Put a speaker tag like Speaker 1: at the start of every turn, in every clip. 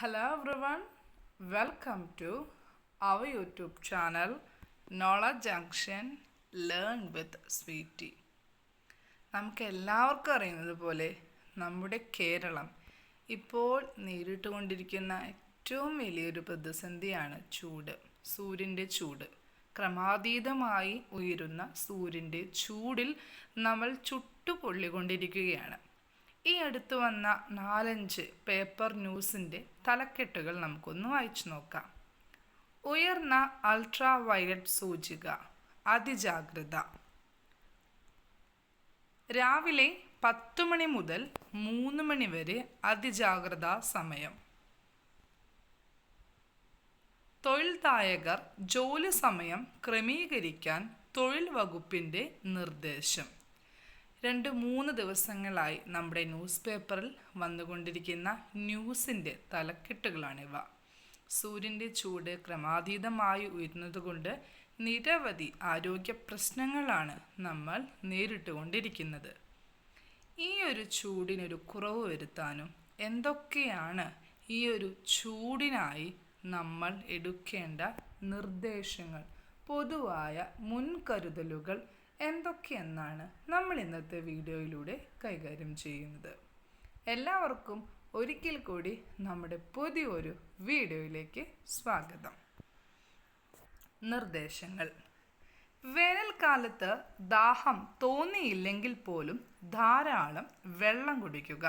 Speaker 1: hello every welcome to our YouTube channel knowledge junction learn with Sweety നമുക്ക് എല്ലാവർക്കും അറിയുന്നത് പോലെ നമ്മുടെ കേരളം ഇപ്പോൾ നേരിട്ടുകൊണ്ടിരിക്കുന്ന ഏറ്റവും വലിയൊരു പ്രതിസന്ധിയാണ് ചൂട് സൂര്യൻ്റെ ചൂട് ക്രമാതീതമായി ഉയരുന്ന സൂര്യൻ്റെ ചൂടിൽ നമ്മൾ ചുട്ടുപൊള്ളിക്കൊണ്ടിരിക്കുകയാണ് ഈ അടുത്ത് വന്ന നാലഞ്ച് പേപ്പർ ന്യൂസിൻ്റെ തലക്കെട്ടുകൾ നമുക്കൊന്ന് വായിച്ചു നോക്കാം ഉയർന്ന അൾട്രാ വയലറ്റ് സൂചിക അതിജാഗ്രത രാവിലെ പത്തു മണി മുതൽ മൂന്ന് മണി വരെ അതിജാഗ്രതാ സമയം തൊഴിൽദായകർ ജോലി സമയം ക്രമീകരിക്കാൻ തൊഴിൽ വകുപ്പിൻ്റെ നിർദ്ദേശം രണ്ട് മൂന്ന് ദിവസങ്ങളായി നമ്മുടെ ന്യൂസ് പേപ്പറിൽ വന്നുകൊണ്ടിരിക്കുന്ന ന്യൂസിൻ്റെ തലക്കെട്ടുകളാണിവ സൂര്യൻ്റെ ചൂട് ക്രമാതീതമായി ഉയരുന്നതുകൊണ്ട് നിരവധി ആരോഗ്യ പ്രശ്നങ്ങളാണ് നമ്മൾ നേരിട്ടുകൊണ്ടിരിക്കുന്നത് ഈ ഒരു ചൂടിനൊരു കുറവ് വരുത്താനും എന്തൊക്കെയാണ് ഈ ഒരു ചൂടിനായി നമ്മൾ എടുക്കേണ്ട നിർദ്ദേശങ്ങൾ പൊതുവായ മുൻകരുതലുകൾ എന്തൊക്കെയെന്നാണ് നമ്മൾ ഇന്നത്തെ വീഡിയോയിലൂടെ കൈകാര്യം ചെയ്യുന്നത് എല്ലാവർക്കും ഒരിക്കൽ കൂടി നമ്മുടെ പുതിയൊരു വീഡിയോയിലേക്ക് സ്വാഗതം നിർദ്ദേശങ്ങൾ വേനൽക്കാലത്ത് ദാഹം തോന്നിയില്ലെങ്കിൽ പോലും ധാരാളം വെള്ളം കുടിക്കുക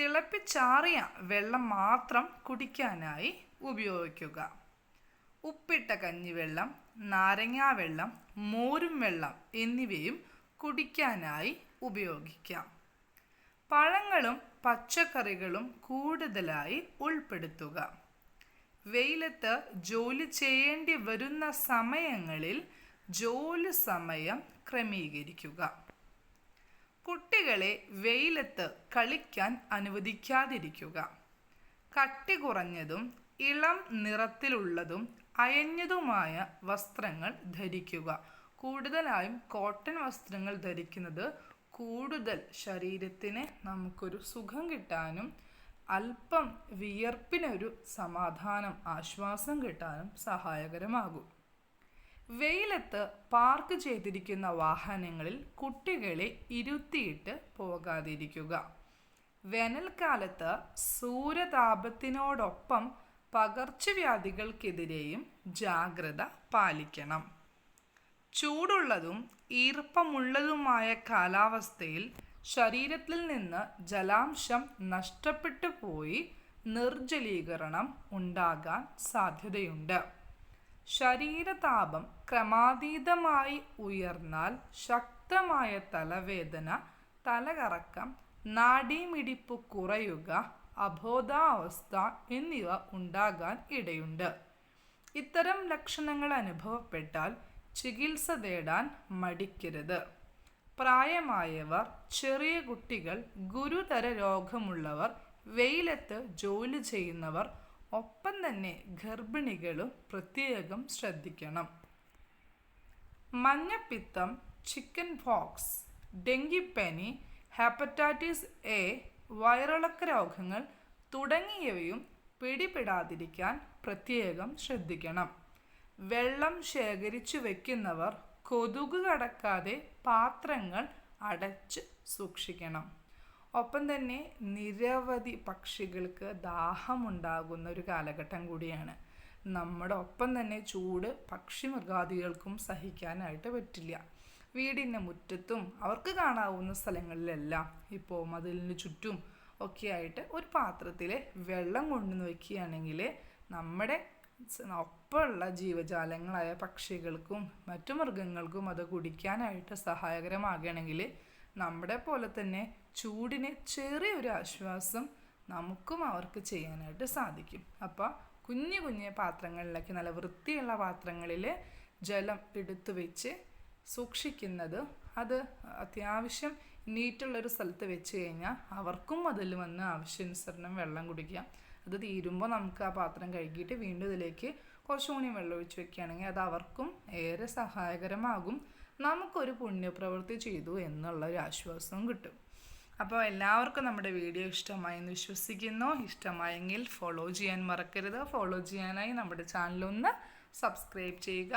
Speaker 1: തിളപ്പിച്ചാറിയ വെള്ളം മാത്രം കുടിക്കാനായി ഉപയോഗിക്കുക ഉപ്പിട്ട കഞ്ഞിവെള്ളം നാരങ്ങാവെള്ളം മോരും വെള്ളം എന്നിവയും കുടിക്കാനായി ഉപയോഗിക്കാം പഴങ്ങളും പച്ചക്കറികളും കൂടുതലായി ഉൾപ്പെടുത്തുക വെയിലത്ത് ജോലി ചെയ്യേണ്ടി വരുന്ന സമയങ്ങളിൽ ജോലി സമയം ക്രമീകരിക്കുക കുട്ടികളെ വെയിലത്ത് കളിക്കാൻ അനുവദിക്കാതിരിക്കുക കട്ടി കുറഞ്ഞതും ഇളം നിറത്തിലുള്ളതും അയഞ്ഞതുമായ വസ്ത്രങ്ങൾ ധരിക്കുക കൂടുതലായും കോട്ടൺ വസ്ത്രങ്ങൾ ധരിക്കുന്നത് കൂടുതൽ ശരീരത്തിന് നമുക്കൊരു സുഖം കിട്ടാനും അല്പം വിയർപ്പിനൊരു സമാധാനം ആശ്വാസം കിട്ടാനും സഹായകരമാകും വെയിലത്ത് പാർക്ക് ചെയ്തിരിക്കുന്ന വാഹനങ്ങളിൽ കുട്ടികളെ ഇരുത്തിയിട്ട് പോകാതിരിക്കുക വേനൽക്കാലത്ത് സൂര്യതാപത്തിനോടൊപ്പം പകർച്ചവ്യാധികൾക്കെതിരെയും ജാഗ്രത പാലിക്കണം ചൂടുള്ളതും ഈർപ്പമുള്ളതുമായ കാലാവസ്ഥയിൽ ശരീരത്തിൽ നിന്ന് ജലാംശം നഷ്ടപ്പെട്ടു പോയി നിർജലീകരണം ഉണ്ടാകാൻ സാധ്യതയുണ്ട് ശരീരതാപം ക്രമാതീതമായി ഉയർന്നാൽ ശക്തമായ തലവേദന തലകറക്കം നാഡീമിടിപ്പ് കുറയുക അബോധാവസ്ഥ എന്നിവ ഉണ്ടാകാൻ ഇടയുണ്ട് ഇത്തരം ലക്ഷണങ്ങൾ അനുഭവപ്പെട്ടാൽ ചികിത്സ തേടാൻ മടിക്കരുത് പ്രായമായവർ ചെറിയ കുട്ടികൾ ഗുരുതര രോഗമുള്ളവർ വെയിലത്ത് ജോലി ചെയ്യുന്നവർ ഒപ്പം തന്നെ ഗർഭിണികളും പ്രത്യേകം ശ്രദ്ധിക്കണം മഞ്ഞപ്പിത്തം ചിക്കൻ പോക്സ് ഡെങ്കിപ്പനി ഹെപ്പറ്റൈറ്റിസ് എ വയറിളക്ക രോഗങ്ങൾ തുടങ്ങിയവയും പിടിപെടാതിരിക്കാൻ പ്രത്യേകം ശ്രദ്ധിക്കണം വെള്ളം ശേഖരിച്ചു വയ്ക്കുന്നവർ കൊതുക് കടക്കാതെ പാത്രങ്ങൾ അടച്ച് സൂക്ഷിക്കണം ഒപ്പം തന്നെ നിരവധി പക്ഷികൾക്ക് ദാഹമുണ്ടാകുന്ന ഒരു കാലഘട്ടം കൂടിയാണ് നമ്മുടെ ഒപ്പം തന്നെ ചൂട് പക്ഷി മൃഗാദികൾക്കും സഹിക്കാനായിട്ട് പറ്റില്ല വീടിൻ്റെ മുറ്റത്തും അവർക്ക് കാണാവുന്ന സ്ഥലങ്ങളിലെല്ലാം ഇപ്പോൾ മതിലിന് ചുറ്റും ഒക്കെയായിട്ട് ഒരു പാത്രത്തിൽ വെള്ളം കൊണ്ടുവന്ന് വയ്ക്കുകയാണെങ്കിൽ നമ്മുടെ ഒപ്പമുള്ള ജീവജാലങ്ങളായ പക്ഷികൾക്കും മറ്റു മൃഗങ്ങൾക്കും അത് കുടിക്കാനായിട്ട് സഹായകരമാകണമെങ്കിൽ നമ്മുടെ പോലെ തന്നെ ചൂടിന് ചെറിയൊരു ആശ്വാസം നമുക്കും അവർക്ക് ചെയ്യാനായിട്ട് സാധിക്കും അപ്പോൾ കുഞ്ഞു കുഞ്ഞു പാത്രങ്ങളിലൊക്കെ നല്ല വൃത്തിയുള്ള പാത്രങ്ങളിൽ ജലം എടുത്തു വെച്ച് സൂക്ഷിക്കുന്നത് അത് അത്യാവശ്യം നീറ്റുള്ളൊരു സ്ഥലത്ത് വെച്ച് കഴിഞ്ഞാൽ അവർക്കും അതിൽ വന്ന് ആവശ്യാനുസരണം വെള്ളം കുടിക്കുക അത് തീരുമ്പോൾ നമുക്ക് ആ പാത്രം കഴുകിയിട്ട് വീണ്ടും ഇതിലേക്ക് കൂടി വെള്ളം ഒഴിച്ച് വെക്കുകയാണെങ്കിൽ അത് അവർക്കും ഏറെ സഹായകരമാകും നമുക്കൊരു പുണ്യപ്രവൃത്തി ചെയ്തു എന്നുള്ള ഒരു ആശ്വാസവും കിട്ടും അപ്പോൾ എല്ലാവർക്കും നമ്മുടെ വീഡിയോ ഇഷ്ടമായെന്ന് വിശ്വസിക്കുന്നു ഇഷ്ടമായെങ്കിൽ ഫോളോ ചെയ്യാൻ മറക്കരുത് ഫോളോ ചെയ്യാനായി നമ്മുടെ ചാനലൊന്ന് സബ്സ്ക്രൈബ് ചെയ്യുക